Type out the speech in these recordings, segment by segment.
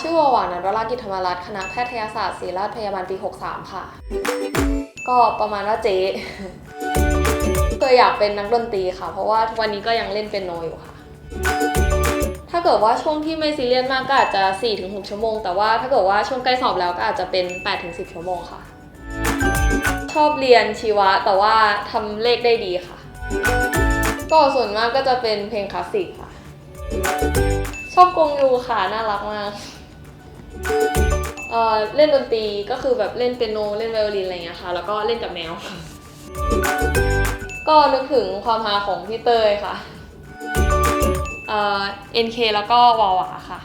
ชื่อวาวานันวรากิจธรรมรัตน์คณะแพทยศาสตร์ศิริราชพยาบาลปี 63 ค่ะ ก็ประมาณว่าเจ๊เคยอยากเป็นนักดนตรีค่ะ เพราะว่าทุกวันนี้ก็ยังเล่นเปียโนอยู่ค่ะ ถ้าเกิดว่าช่วงที่ไม่ซีเรียสมากก็อาจจะ 4-6 ชั่วโมง แต่ว่าถ้าเกิดว่าช่วงใกล้สอบแล้วก็อาจจะเป็น 8-10 ชั่วโมงค่ะ ชอบเรียนชีวะแต่ว่าทำเลขได้ดีค่ะ ก็ส่วนมากก็จะเป็นเพลงคลาสสิกค่ะ ชอบกงยูค่ะ น่ารักมาก เอ่อเล่นดนตรีก็คือแบบเล่นเปียโนเล่นไวโอลินอะไรอย่างเงี้ยค่ะ แล้วก็เล่นกับแมว ก็นึกถึงความฮาของพี่เตยค่ะเอ่อ NK แล้วก็วาวาค่ะ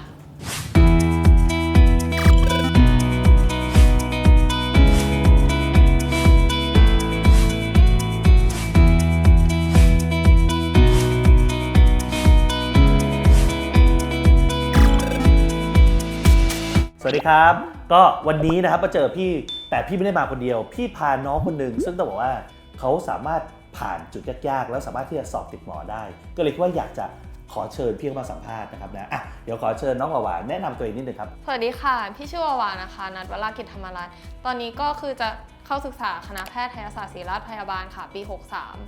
ครับ ก็วันนี้นะครับมาเจอพี่แต่พี่ไม่ได้มาคนเดียว พี่พาน้องคนหนึ่งซึ่งต้องบอกว่าเขาสามารถผ่านจุดยากๆ แล้วสามารถที่จะสอบติดหมอได้ ก็เลยคิดว่าอยากจะขอเชิญพี่เข้ามาสัมภาษณ์นะครับนะอะเดี๋ยวขอเชิญน้องหวานแนะนำตัวเองนิดนึงครับ สวัสดีค่ะ พี่ชื่อวาวานะคะ นัดวรากิจธรรมรัตน์ตอนนี้ก็คือจะเข้าศึกษาคณะแพทยศาสตร์ศิริราชพยาบาลค่ะ ปี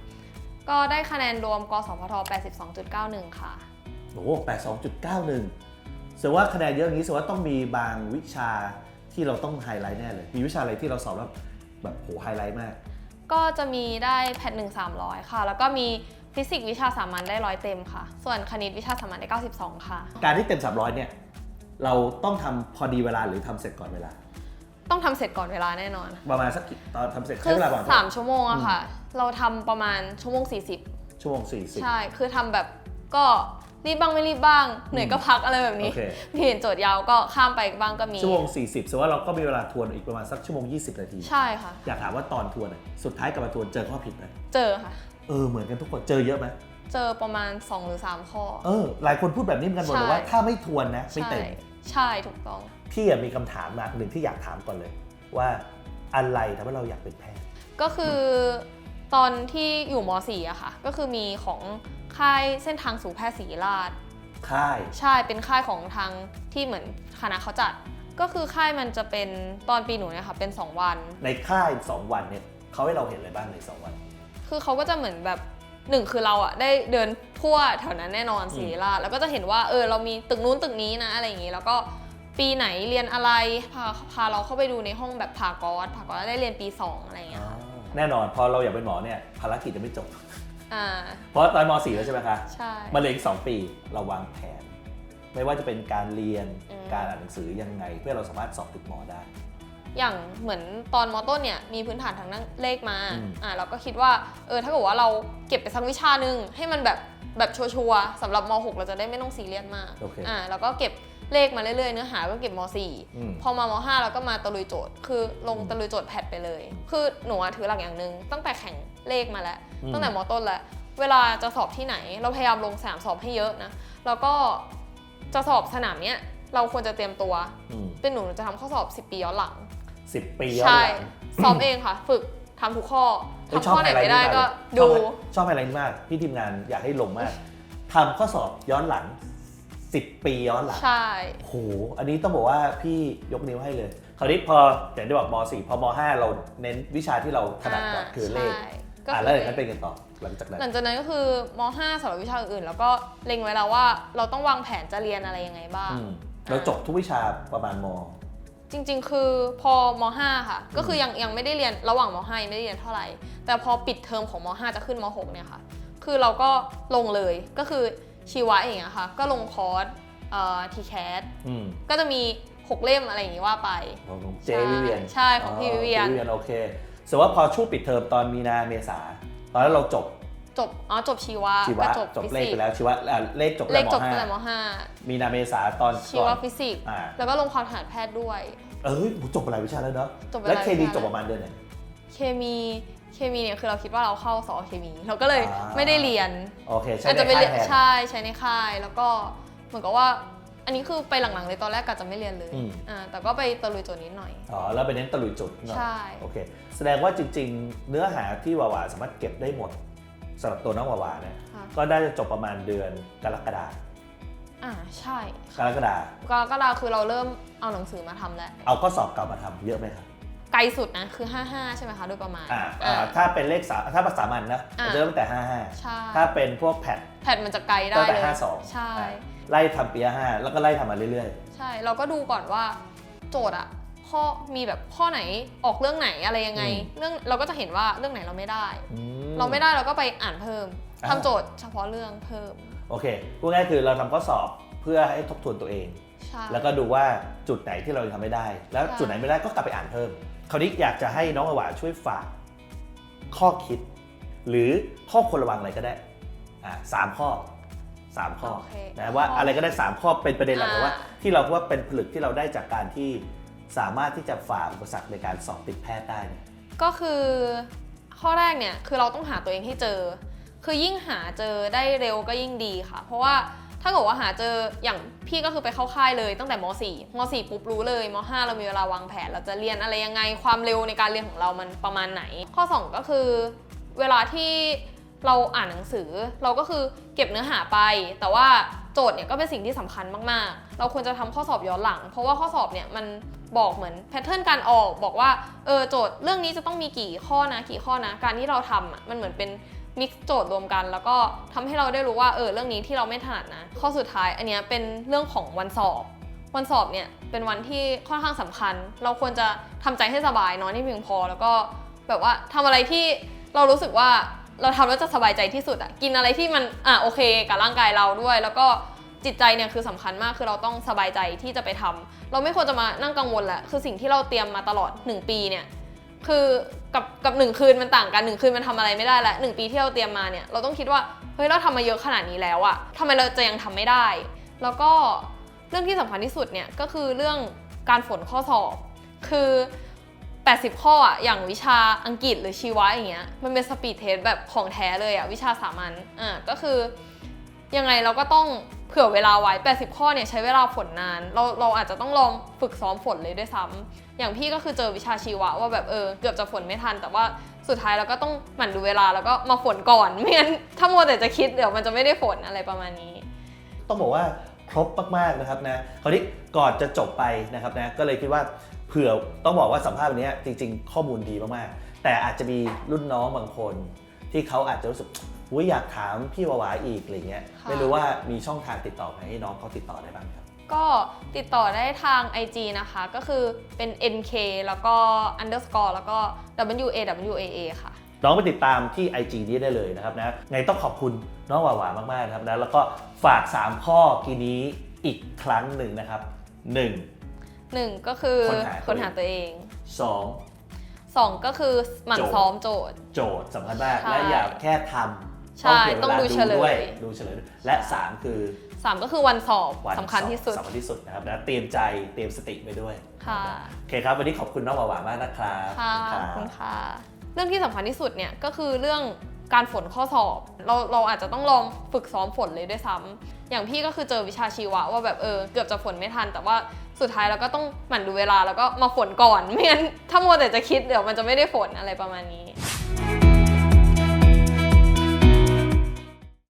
63 ก็ได้คะแนนรวมกสพท82.91 ค่ะ โอ้โห82.91 แสดงว่าคะแนนเยอะอย่างนี้แสดงว่าต้องมีบางวิชาที่เราต้องไฮไลท์แน่เลย มีวิชาอะไรที่เราสอบแล้วแบบโหไฮไลท์มาก ก็จะมีได้แพทหนึ่ง300ค่ะ แล้วก็มีฟิสิกส์วิชาสามัญได้ร้อยเต็มค่ะ ส่วนคณิตวิชาสามัญได้ 92 ค่ะ การที่เต็ม 300 เนี่ย เราต้องทำพอดีเวลาหรือทำเสร็จก่อนเวลา ต้องทำเสร็จก่อนเวลาแน่นอน ประมาณสักกี่ตอนทำเสร็จคืใช้อ เวลาประมาณเท่าไหร่3 ชั่วโมงอะค่ะ เราทำประมาณชั่วโมง 40 ชั่วโมงสี่สิบใช่ คือทำแบบก็ รีบบ้างไม่รีบบ้าง เหนื่อยก็พักอะไรแบบโอนี้เคพี่เห็นโจทย์ยาวก็ข้ามไปบ้างก็มี ชั่วโมง 40แสดงว่าเราก็มีเวลาทวนอีกประมาณสักชั่วโมง 20 นาที ใช่ค่ะ อยากถามว่าตอนทวนอะสุดท้ายกลับมาทวนเจอข้อผิดไหมเจอค่ะ เออเหมือนกันทุกคนเจอเยอะไหมเจอประมาณ 2 หรือ 3 ข้อ เออหลายคนพูดแบบนี้เหมือนกันหมดเลยใช่ว่าถ้าไม่ทวนนะไม่ใช่ เต็ม ใช่ถูกต้อง พี่อะมีคำถามมาหนึ่งที่อยากถามก่อนเลย ว่าอะไรทำให้เราอยากเป็นแพทย์ ก็คือตอนที่อยู่ม .4 อะค่ะ ก็คือมีของ ค่ายเส้นทางสู่แพทย์ศรีราช ค่าย ใช่เป็นค่ายของทางที่เหมือนคณะเขาจัด ก็คือค่ายมันจะเป็นตอนปีหนูเนี่ยค่ะเป็น 2 วัน ในค่าย 2 วันเนี่ยเขาให้เราเห็นอะไรบ้างใน 2 วัน คือเขาก็จะเหมือนแบบหนึ่งคือเราอะได้เดินทั่วแถวนั้นแน่นอนอืมศรีราชแล้วก็จะเห็นว่าเออเรามีตึกนู้นตึกนี้นะอะไรอย่างงี้ แล้วก็ปีไหนเรียนอะไรพาพาเราเข้าไปดูในห้องแบบผ่ากอสผ่ากอสได้เรียนปี 2 อะไรอย่างเงี้ยค่ะ แน่นอนพอเราอยากเป็นหมอเนี่ยภารกิจจะไม่จบ อ่า เพราะตอนม .4 แล้วใช่ไหมคะใช่มาเรียนอีกสองปีเราวางแผน ไม่ว่าจะเป็นการเรียนอืม การอ่านหนังสือยังไง เพื่อเราสามารถสอบติดหมอได้ อย่างเหมือนตอนมอต้นเนี่ยมีพื้นฐานทางด้านเลขมาอืม อ่าเราก็คิดว่าเออถ้าเกิดว่าเราเก็บไปสักวิชาหนึ่งให้มันแบบแบบชัวร์ๆสำหรับม .6 เราจะได้ไม่ต้องซีเรียสมากโอเค อ่าแล้วก็เก็บเลขมาเรื่อยๆเนื้อหาก็เก็บม อืม .4 พอมาม .5 เราก็มาตะลุยโจทย์ คือลงตะลุยโจทย์แพทไปเลย คือหนูอะถือหลักอย่างหนึ่งตั้งแต่แข่ง เลขมาแล้วอืมตั้งแต่มต้นแล้วเวลาจะสอบที่ไหน เราพยายามลงสนามสอบให้เยอะนะแล้วก็จะสอบสนามเนี้ยเราควรจะเตรียมตัวอืมเป็นหนูหนูจะทำข้อสอบ 10 ปีย้อนหลังสิบปีย้อนใช่หลังซ้อมเองค่ะ ฝึกทำทุกข้อเฮ้ยทำข้อไหนไม่ได้ก็ชอบดูชอบอะไรนี่มากพี่ทีมงานอยากให้ลงมากทำข้อสอบย้อนหลัง 10 ปีย้อนหลังใช่โอ้โหอันนี้ต้องบอกว่าพี่ยกนิ้วให้เลย คราวนี้พออย่างที่บอกม .4 พอม .5 เราเน้นวิชาที่เราถนัดก่อนคือเลขใช่ ก็อ่าคืแล้วอย่างนั้นเป็นกันต่อหลังจากนั้นหลังจากนั้นก็คือม .5 สำหรับวิชาอื่นๆแล้วก็เล็งไว้แล้วว่าเราต้องวางแผนจะเรียนอะไรยังไงบ้าง อืมเราจบทุกวิชาประมาณม จริงๆ คือพอม .5 ค่ะ ก็คือยังยังไม่ได้เรียนระหว่างม .5 ยังไม่ได้เรียนเท่าไหร่ แต่พอปิดเทอมของม .5 จะขึ้นม .6 เนี่ยค่ะ คือเราก็ลงเลยก็คือชีวะอย่างเงี้ยค่ะ ก็ลงคอร์สเอ่อทีแคสอืมก็จะมี 6 เล่มอะไรอย่างงี้ว่าไป ของเจวิเวียนใช่ของพี่วิเวียนเจวิเวียนโอเค สมมติว่าพอช่วงปิดเทอมตอนมีนาเมษาตอนนั้นเราจบจบ อ๋อ จบชีวะชีวะก็จบฟิเลขสิไปกส์แล้วชีวะอะเลขจบเลแล้วขมจบตั้งแต่มห้า5มีนาเมษาตอนชีก่วอน ฟิสิกส์ อ่า แล้วก็ลงความถนัดแพทย์ด้วย เอ้ยโหจบไปหลายวิชาแล้วเนาะจบไปแล้วหลายเคมีวิชา จบประมาณเดือนไหน เคมี เคมีเนี่ยคือเราคิดว่าเราเข้าสอเคมี เราก็เลยอ่า ไม่ได้เรียน โอเค ใช่อาจในจะไปค่ายเรียนแทนใช่ใช้ในค่าย แล้วก็เหมือนกับว่า อันนี้คือไปหลังๆเลยตอนแรกกะจะไม่เรียนเลยอืม อ่าแต่ก็ไปตะลุยโจทย์นิดหน่อย อ๋อแล้วไปเน้นตะลุยจุดเนาะใช่ โอเค แสดงว่าจริง ๆ เนื้อหาที่วาวาสามารถเก็บได้หมดสำหรับตัวน้องวาวาเนี่ยค่ะก็ได้จะจบประมาณเดือนกรกฎาคมอ่าใช่กรกฎากรกฎาคือเราเริ่มเอาหนังสือมาทำแล้ว เอาข้อสอบเก่ามาทำเยอะไหมครับไกลสุดนะคือ 55 ใช่ไหมคะโดยประมาณอ่าอ่าอ่า ถ้าเป็นเลขสามถ้าภาษามันนะอ่ามันจะเริ่มตั้งแต่ใช่55ถ้าเป็นพวกแพท แพทมันจะไกลได้ตั้งแต่เลย52ใช่ อ่า ไล่ทำปีห้าแล้วก็ไล่ทำมาเรื่อยใช่ เราก็ดูก่อนว่าโจทย์อะข้อมีแบบข้อไหนออกเรื่องไหนอะไรยังไง เรื่องเราก็จะเห็นว่าเรื่องไหนเราไม่ได้ ๆอืมเราไม่ได้เราก็ไปอ่านเพิ่มอ่า ทำโจทย์เฉพาะเรื่องเพิ่มโอเคพูดง่ายๆคือเราทำข้อสอบเพื่อให้ทบทวนตัวเอง ใช่ แล้วก็ดูว่าจุดไหนที่เรายังทำไม่ได้ แล้วใช่ จุดไหนไม่ได้ก็กลับไปอ่านเพิ่ม คราวนี้อยากจะให้น้องอวาช่วยฝากข้อคิด หรือข้อควรระวังอะไรก็ได้อ่าสามข้อ สามข้อโอเคนะว่าอะไรก็ได้สามข้อเป็นประเด็นหลักอ่า แต่ว่า ที่เราคิดว่าเป็นผลึกที่เราได้จากการที่สามารถที่จะฝ่าอุปสรรคในการสอบติดแพทย์ได้เนี่ย ก็คือข้อแรกเนี่ยคือเราต้องหาตัวเองให้เจอ คือยิ่งหาเจอได้เร็วก็ยิ่งดีค่ะ เพราะว่าถ้าเกิดว่าหาเจออย่างพี่ก็คือไปเข้าค่ายเลยตั้งแต่ม .4 ม .4 ปุ๊บรู้เลยม .5 เรามีเวลาวางแผน เราจะเรียนอะไรยังไงความเร็วในการเรียนของเรามันประมาณไหน ข้อ 2 ก็คือ เวลาที่ เราอ่านหนังสือ เราก็คือเก็บเนื้อหาไป แต่ว่าโจทย์เนี่ยก็เป็นสิ่งที่สำคัญมากๆ เราควรจะทำข้อสอบย้อนหลัง เพราะว่าข้อสอบเนี่ยมันบอกเหมือนแพทเทิร์นการออก บอกว่าเออโจทย์เรื่องนี้จะต้องมีกี่ข้อนะกี่ข้อนะ การที่เราทำอะมันเหมือนเป็นมิกซ์โจทย์รวมกัน แล้วก็ทำให้เราได้รู้ว่าเออเรื่องนี้ที่เราไม่ถนัดนะ ข้อสุดท้ายอันเนี้ยเป็นเรื่องของวันสอบวันสอบเนี่ยเป็นวันที่ค่อนข้างสำคัญ เราควรจะทำใจให้สบายนอนให้เพียงพอ แล้วก็แบบว่าทำอะไรที่เรารู้สึกว่า เราทำแล้วจะสบายใจที่สุดอะกินอะไรที่มันอะโอเคกับร่างกายเราด้วย แล้วก็จิตใจเนี่ยคือสำคัญมากคือเราต้องสบายใจที่จะไปทำเราไม่ควรจะมานั่งกังวลแหละคือสิ่งที่เราเตรียมมาตลอด 1 ปีเนี่ยคือกับกับหนึ่งคืนมันต่างกันหนึ่งคืนมันทำอะไรไม่ได้แล้วหนึ่งปีที่เราเตรียมมาเนี่ยเราต้องคิดว่าเฮ้ยเราทำมาเยอะขนาดนี้แล้วอะทำไมเราจะยังทำไม่ได้ แล้วก็เรื่องที่สำคัญที่สุดเนี่ยก็คือเรื่องการฝนข้อสอบ คือ 80 ข้ออะอย่างวิชาอังกฤษหรือชีวะอย่างเงี้ยมันเป็นสปีดเทสแบบของแท้เลยอะวิชาสามัญอ่าก็คือยังไงเราก็ต้องเผื่อเวลาไว้ 80 ข้อเนี่ยใช้เวลาฝนนาน เราเราอาจจะต้องลองฝึกซ้อมฝนเลยด้วยซ้ำอย่างพี่ก็คือเจอวิชาชีวะว่าแบบเออเกือบจะฝนไม่ทัน แต่ว่าสุดท้ายเราก็ต้องหมั่นดูเวลาแล้วก็มาฝนก่อน ไม่งั้นถ้ามัวแต่จะคิดเดี๋ยวมันจะไม่ได้ฝนอะไรประมาณนี้ ต้องบอกว่าครบมากๆนะครับนะ คราวนี้ก่อนจะจบไปนะครับนะ ก็เลยคิดว่า เผื่อต้องบอกว่าสัมภาษณ์วันนี้จริง ๆ ข้อมูลดีมากๆ แต่อาจจะมีรุ่นน้องบางคน ที่เขาอาจจะรู้สึกอุ้ยอยากถามพี่วาวาอีกอะไรเงี้ยค่ะไม่รู้ว่ามีช่องทางติดต่อไหนให้น้องเขาติดต่อได้บ้างครับ ก็ติดต่อได้ทาง IG นะคะ ก็คือเป็น NK แล้วก็ underscore แล้วก็ WAWAA ค่ะ น้องไปติดตามที่ IG นี้ได้เลยนะครับนะไงต้องขอบคุณน้องวาวามากๆนะครับนะแล้วก็ฝาก 3 ข้อกีนี้อีกครั้งหนึ่งนะครับ 1 1ก็คือค้นหาตัวเองค้นหาตัวเอง2 2ก็คือหมั่นโจทย์ซ้อมโจทย์ โจทย์สำคัญมากใช่และอย่าแค่ทำใช่ผื่วลาต้องดูเฉลยด้วยดูเฉลยด้วยและ3คือ3ก็คือวันสอบวันสำคัญที่สุดสำคัญที่สุดนะครับนะเตรียมใจเตรียมสติไปด้วยค่ะโอเคครับวันนี้ขอบคุณน้องวาวามากนะครับค่ะขขออบบคุคุณณครับค่ะ เรื่องที่สำคัญที่สุดเนี่ยก็คือเรื่องการฝนข้อสอบ เราเราอาจจะต้องลองฝึกซ้อมฝนเลยด้วยซ้ำอย่างพี่ก็คือเจอวิชาชีวะว่าแบบเออเกือบจะฝนไม่ทัน แต่ว่า สุดท้ายเราก็ต้องหมั่นดูเวลาแล้วก็มาฝนก่อน ไม่งั้นถ้ามัวแต่จะคิดเดี๋ยวมันจะไม่ได้ฝนอะไรประมาณนี้